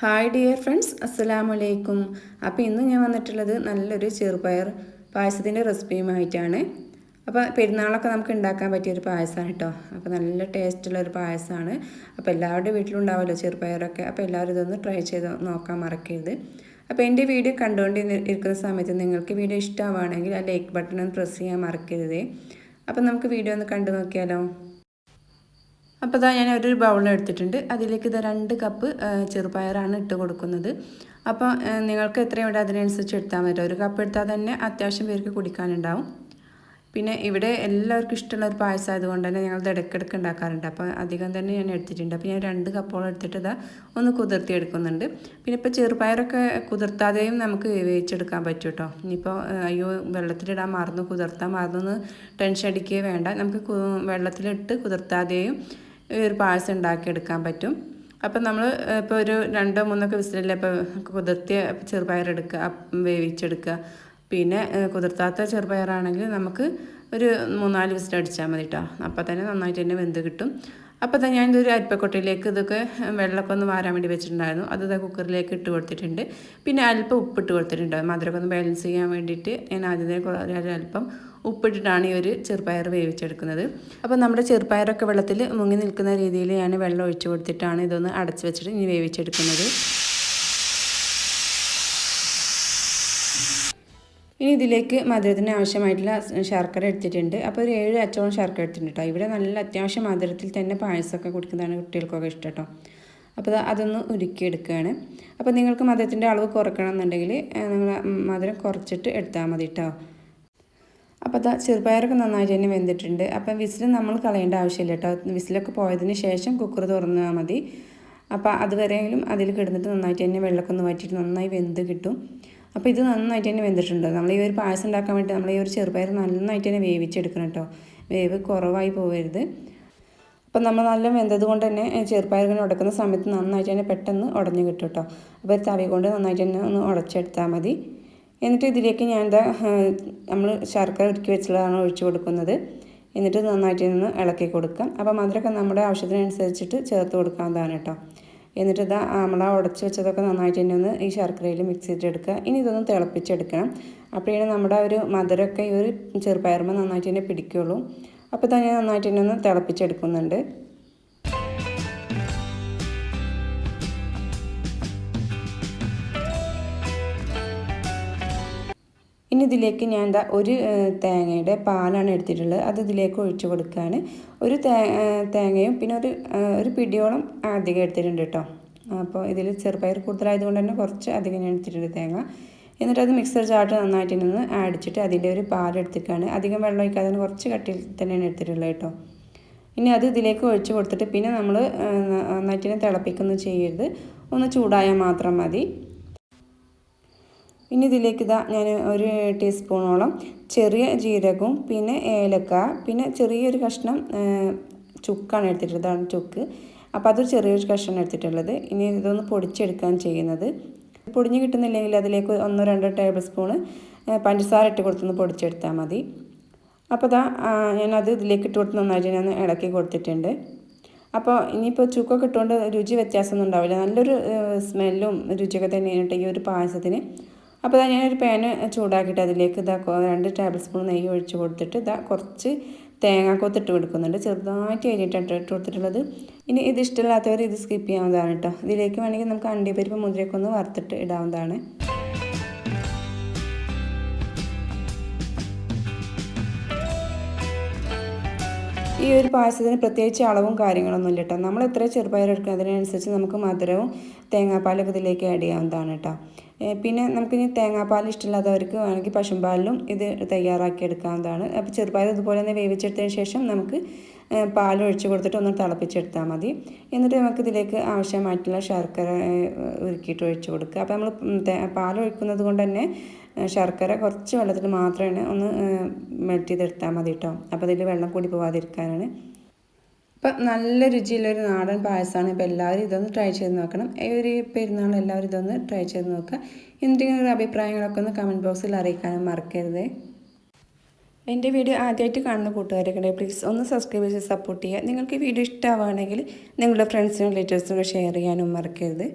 Hi dear friends അസ്സലാമു അലൈക്കും അപ്പോൾ ഇന്ന് ഞാൻ വന്നിട്ടുള്ളത് നല്ലൊരു ചെറുപയർ പായസത്തിന്റെ റെസിപ്പിയുമായിട്ടാണ്. അപ്പോൾ പെരുന്നാളൊക്കെ നമുക്ക് ഉണ്ടാക്കാൻ പറ്റിയൊരു പായസമാണ് കേട്ടോ അപ്പോൾ നല്ല ടേസ്റ്റുള്ള ഒരു പായസമാണ്. അപ്പോൾ എല്ലാവരുടെ വീട്ടിലും ഉണ്ടാവുമല്ലോ ചെറുപയറൊക്കെ. അപ്പോൾ എല്ലാവരും ഇതൊന്ന് ട്രൈ ചെയ്ത് നോക്കാൻ മറക്കരുത്. അപ്പോൾ എന്റെ വീഡിയോ കണ്ടുകൊണ്ട് ഇരിക്കുന്ന സമയത്ത് നിങ്ങൾക്ക് വീഡിയോ ഇഷ്ടമാവുകയാണെങ്കിൽ ആ ലൈക്ക് ബട്ടൺ ഒന്ന് പ്രസ് ചെയ്യാൻ മറക്കരുതേ. അപ്പോൾ നമുക്ക് വീഡിയോ ഒന്ന് കണ്ടു നോക്കിയാലോ? അപ്പോൾ ഇതാ ഞാൻ ഒരു ബൗൾ എടുത്തിട്ടുണ്ട്. അതിലേക്ക് ഇത് രണ്ട് കപ്പ് ചെറുപയറാണ് ഇട്ട് കൊടുക്കുന്നത്. അപ്പോൾ നിങ്ങൾക്ക് എത്രയും ഇവിടെ അതിനനുസരിച്ച് എടുത്താൽ മതി. ഒരു കപ്പ് എടുത്താൽ തന്നെ അത്യാവശ്യം പേർക്ക് കുടിക്കാനുണ്ടാവും. പിന്നെ ഇവിടെ എല്ലാവർക്കും ഇഷ്ടമുള്ള ഒരു പായസം ആയതുകൊണ്ട് തന്നെ ഞങ്ങൾ ഇടയ്ക്കിടയ്ക്ക് ഉണ്ടാക്കാറുണ്ട്. അപ്പോൾ അധികം തന്നെ ഞാൻ എടുത്തിട്ടുണ്ട്. അപ്പോൾ ഞാൻ രണ്ട് കപ്പോളം എടുത്തിട്ട് ഇതാ ഒന്ന് കുതിർത്തി എടുക്കുന്നുണ്ട്. പിന്നെ ഇപ്പോൾ ചെറുപയറൊക്കെ കുതിർത്താതെയും നമുക്ക് വേവിച്ചെടുക്കാൻ പറ്റും കേട്ടോ ഇനിയിപ്പോൾ അയ്യോ വെള്ളത്തിലിടാൻ മറന്നു കുതിർത്താൻ മറന്നു ടെൻഷൻ അടിക്കുകയേ വേണ്ട. നമുക്ക് വെള്ളത്തിലിട്ട് കുതിർത്താതെയും ഒരു പാഴ്സ ഉണ്ടാക്കിയെടുക്കാൻ പറ്റും. അപ്പം നമ്മൾ ഇപ്പോൾ ഒരു രണ്ടോ മൂന്നൊക്കെ വിസിലല്ലേ ഇപ്പോൾ കുതിർത്തിയ ചെറുപയർ എടുക്കുക വേവിച്ചെടുക്കുക. പിന്നെ കുതിർത്താത്ത ചെറുപയറാണെങ്കിൽ നമുക്ക് ഒരു മൂന്നാൽ വിസിൽ അടിച്ചാൽ മതി കേട്ടോ അപ്പോൾ തന്നെ നന്നായിട്ട് തന്നെ വെന്ത് കിട്ടും. അപ്പോൾ തന്നെ ഞാനിതൊരു അരിപ്പക്കൊട്ടയിലേക്ക് ഇതൊക്കെ വെള്ളമൊക്കെ ഒന്ന് വാരാൻ വേണ്ടി വെച്ചിട്ടുണ്ടായിരുന്നു. അത് ഇതാ കുക്കറിലേക്ക് ഇട്ട് കൊടുത്തിട്ടുണ്ട്. പിന്നെ അല്പം ഉപ്പിട്ട് കൊടുത്തിട്ടുണ്ട്. മധുരമൊക്കെ ഒന്ന് ബാലൻസ് ചെയ്യാൻ വേണ്ടിയിട്ട് ഞാൻ ആദ്യം അല്പം ഉപ്പിട്ടിട്ടാണ് ഈ ഒരു ചെറുപയർ വേവിച്ചെടുക്കുന്നത്. അപ്പോൾ നമ്മുടെ ചെറുപയറൊക്കെ വെള്ളത്തിൽ മുങ്ങി നിൽക്കുന്ന രീതിയിൽ ഞാൻ വെള്ളം ഒഴിച്ചു കൊടുത്തിട്ടാണ് ഇതൊന്ന് അടച്ചു വെച്ചിട്ട് ഇനി വേവിച്ചെടുക്കുന്നത്. ഇനി ഇതിലേക്ക് മധുരത്തിന് ആവശ്യമായിട്ടുള്ള ശർക്കര എടുത്തിട്ടുണ്ട്. അപ്പോൾ ഒരു ഏഴ് അച്ചോളം ശർക്കര എടുത്തിട്ടുണ്ട് കേട്ടോ ഇവിടെ നല്ല അത്യാവശ്യം മധുരത്തിൽ തന്നെ പായസമൊക്കെ കുടിക്കുന്നതാണ് കുട്ടികൾക്കൊക്കെ ഇഷ്ടം കേട്ടോ അപ്പോൾ അതൊന്ന് ഉരുക്കിയെടുക്കുകയാണ്. അപ്പോൾ നിങ്ങൾക്ക് മധുരത്തിന്റെ അളവ് കുറക്കണം എന്നുണ്ടെങ്കിൽ നിങ്ങൾ മധുരം കുറച്ചിട്ട് എടുത്താൽ മതി കേട്ടോ അപ്പോൾ അതാ ചെറുപയറൊക്കെ നന്നായിട്ട് തന്നെ വെന്തിട്ടുണ്ട്. അപ്പം വിസിൽ നമ്മൾ കളയേണ്ട ആവശ്യമില്ല കേട്ടോ. വിസിലൊക്കെ പോയതിന് ശേഷം കുക്കർ തുറന്നാൽ മതി. അപ്പോൾ അതുവരെയെങ്കിലും അതിൽ കിടന്നിട്ട് നന്നായിട്ട് തന്നെ വെള്ളമൊക്കെ ഒന്ന് വറ്റിയിട്ട് നന്നായി വെന്ത് കിട്ടും. അപ്പോൾ ഇത് നന്നായിട്ട് തന്നെ വെന്തിട്ടുണ്ട്. നമ്മൾ ഈ ഒരു പായസം ഉണ്ടാക്കാൻ വേണ്ടി നമ്മൾ ഈ ഒരു ചെറുപയർ നന്നായിട്ട് തന്നെ വേവിച്ചെടുക്കണം കേട്ടോ. വേവ് കുറവായി പോകരുത് അപ്പം നമ്മൾ നല്ല വെന്തത് കൊണ്ട് തന്നെ ചെറുപയർ ഇങ്ങനെ ഉടക്കുന്ന സമയത്ത് നന്നായിട്ട് തന്നെ പെട്ടെന്ന് ഉടഞ്ഞു കിട്ടും കേട്ടോ. അപ്പോൾ തവി കൊണ്ട് നന്നായിട്ട് തന്നെ ഒന്ന് ഉടച്ചെടുത്താൽ മതി. എന്നിട്ട് ഇതിലേക്ക് ഞാൻ എന്താ നമ്മൾ ശർക്കര ഉരുക്കി വെച്ചുള്ളതാണ് ഒഴിച്ചു കൊടുക്കുന്നത്. എന്നിട്ട് നന്നായിട്ട് നിന്ന് ഇളക്കി കൊടുക്കാം അപ്പോൾ മധുരമൊക്കെ നമ്മുടെ ആവശ്യത്തിനനുസരിച്ചിട്ട് ചേർത്ത് കൊടുക്കാവുന്നതാണ് കേട്ടോ. എന്നിട്ട് ഇതാ നമ്മൾ ഉടച്ച് വെച്ചതൊക്കെ നന്നായിട്ട് തന്നെ ഒന്ന് ഈ ശർക്കരയിൽ മിക്സ് ചെയ്തെടുക്കുക. ഇനി ഇതൊന്ന് തിളപ്പിച്ചെടുക്കണം. അപ്പോഴാണ് നമ്മുടെ ഒരു മധുരമൊക്കെ ഈ ഒരു ചെറുപയറുമ്പോൾ നന്നായിട്ട് തന്നെ പിടിക്കുകയുള്ളൂ അപ്പോൾ തന്നെ നന്നായിട്ട് തന്നെ ഒന്ന് തിളപ്പിച്ചെടുക്കുന്നുണ്ട്. ഇനി ഇതിലേക്ക് ഞാൻ എന്താ ഒരു തേങ്ങയുടെ പാലാണ് എടുത്തിട്ടുള്ളത്. അത് ഇതിലേക്ക് ഒഴിച്ചു കൊടുക്കുകയാണ് ഒരു തേങ്ങയും പിന്നെ ഒരു ഒരു പിടിയോളം അധികം എടുത്തിട്ടുണ്ട് കേട്ടോ. അപ്പോൾ ഇതിൽ ചെറുപയർ കൂടുതലായതുകൊണ്ട് തന്നെ കുറച്ച് അധികം ഞാൻ എടുത്തിട്ടുണ്ട് തേങ്ങ. എന്നിട്ട് അത് മിക്സർ ചാട്ട് നന്നായിട്ട് നിന്ന് അടിച്ചിട്ട് അതിന്റെ ഒരു പാൽ എടുത്തിട്ടാണ് അധികം വെള്ളം ഒഴിക്കാതെ കുറച്ച് കട്ടിയിൽ തന്നെയാണ് എടുത്തിട്ടുള്ളത് കേട്ടോ. ഇനി അത് ഇതിലേക്ക് ഒഴിച്ച് കൊടുത്തിട്ട് പിന്നെ നമ്മൾ നന്നായിട്ട് തിളപ്പിക്കൊന്നും ചെയ്യരുത്. ഒന്ന് ചൂടായാൽ മാത്രം മതി. ഇനി ഇതിലേക്ക് ഇതാ ഞാൻ ഒരു ടീസ്പൂണോളം ചെറിയ ജീരകവും പിന്നെ ഏലക്ക പിന്നെ ചെറിയൊരു കഷ്ണം ചുക്കാണ് എടുത്തിട്ടുള്ളത്. ഇതാണ് ചുക്ക്. അപ്പോൾ അതൊരു ചെറിയൊരു കഷ്ണം എടുത്തിട്ടുള്ളത്. ഇനി ഇതൊന്ന് പൊടിച്ചെടുക്കാൻ ചെയ്യുന്നത്. പൊടിഞ്ഞ് കിട്ടുന്നില്ലെങ്കിൽ അതിലേക്ക് ഒന്നോ രണ്ടോ ടേബിൾ സ്പൂണ് പഞ്ചസാര ഇട്ട് കൊടുത്തൊന്ന് പൊടിച്ചെടുത്താൽ മതി. അപ്പോൾ ഇതാ ഞാനത് ഇതിലേക്ക് ഇട്ട് കൊടുത്ത് നന്നായിട്ട് ഞാൻ ഇളക്കി കൊടുത്തിട്ടുണ്ട്. അപ്പോൾ ഇനിയിപ്പോൾ ചുക്കൊക്കെ ഇട്ടുകൊണ്ട് രുചി വ്യത്യാസമൊന്നും ഉണ്ടാവില്ല. നല്ലൊരു സ്മെല്ലും രുചിയൊക്കെ തന്നെയാണ് ഈ ഒരു പായസത്തിന്. അപ്പോൾ ഞാനൊരു പാന് ചൂടാക്കിയിട്ട് അതിലേക്ക് ഇതാ രണ്ട് ടേബിൾ സ്പൂൺ നെയ്യ് ഒഴിച്ച് കൊടുത്തിട്ട് ഇതാ കുറച്ച് തേങ്ങാക്കൊത്തിട്ട് കൊടുക്കുന്നുണ്ട്. ചെറുതായിട്ട് കഴിഞ്ഞിട്ടാണ് ഇട്ട് കൊടുത്തിട്ടുള്ളത്. ഇനി ഇത് ഇഷ്ടമില്ലാത്തവർ ഇത് സ്കിപ്പ് ചെയ്യാവുന്നതാണ് കേട്ടോ ഇതിലേക്ക് വേണമെങ്കിൽ നമുക്ക് അണ്ടിപ്പരിപ്പ് മുതിരയൊക്കെ ഒന്ന് വറുത്തിട്ട് ഇടാവുന്നതാണ്. ഈ ഒരു പായസത്തിന് പ്രത്യേകിച്ച് അളവും കാര്യങ്ങളൊന്നും ഇല്ല കേട്ടോ നമ്മൾ എത്ര ചെറുപയർ എടുക്കുക അതിനനുസരിച്ച് നമുക്ക് മധുരവും തേങ്ങാപ്പാലൊക്കെ ഇതിലേക്ക് ആഡ് ചെയ്യാവുന്നതാണ് കേട്ടോ പിന്നെ നമുക്കിനി തേങ്ങാപ്പാൽ ഇഷ്ടമില്ലാത്തവർക്ക് വേണമെങ്കിൽ പശുമ്പാലിലും ഇത് തയ്യാറാക്കി എടുക്കാവുന്നതാണ് അപ്പോൾ ചെറുപ്പാൽ ഇതുപോലെ തന്നെ വേവിച്ചെടുത്തതിന് ശേഷം നമുക്ക് പാൽ ഒഴിച്ച് കൊടുത്തിട്ട് ഒന്ന് തിളപ്പിച്ചെടുത്താൽ മതി. എന്നിട്ട് നമുക്ക് ഇതിലേക്ക് ആവശ്യമായിട്ടുള്ള ശർക്കര ഉരുക്കിയിട്ട് ഒഴിച്ച് കൊടുക്കുക. അപ്പോൾ നമ്മൾ പാൽ ഒഴിക്കുന്നത് കൊണ്ട് തന്നെ ശർക്കര കുറച്ച് വെള്ളത്തിൽ മാത്രമേ ഒന്ന് മെൽറ്റ് ചെയ്തെടുത്താൽ മതി കേട്ടോ അപ്പോൾ അതിൽ വെള്ളം കൂടി പോവാതിരിക്കാനാണ്. അപ്പം നല്ല രുചിയുള്ളൊരു നാടൻ പായസമാണ്. ഇപ്പോൾ എല്ലാവരും ഇതൊന്ന് ട്രൈ ചെയ്ത് നോക്കണം. ഈ ഒരു പെരുന്നാൾ എല്ലാവരും ഇതൊന്ന് ട്രൈ ചെയ്ത് നോക്കുക. എന്തെങ്കിലും ഒരു അഭിപ്രായങ്ങളൊക്കെ ഒന്ന് കമന്റ് ബോക്സിൽ അറിയിക്കാനും മറക്കരുത്. എന്റെ വീഡിയോ ആദ്യമായിട്ട് കാണുന്ന കൂട്ടുകാരൊക്കെ പ്ലീസ് ഒന്ന് സബ്സ്ക്രൈബ് ചെയ്ത് സപ്പോർട്ട് ചെയ്യുക. നിങ്ങൾക്ക് ഈ വീഡിയോ ഇഷ്ടമാവുകയാണെങ്കിൽ നിങ്ങളുടെ ഫ്രണ്ട്സിനും റിലേറ്റീവ്സിനും ഷെയർ ചെയ്യാനും മറക്കരുത്.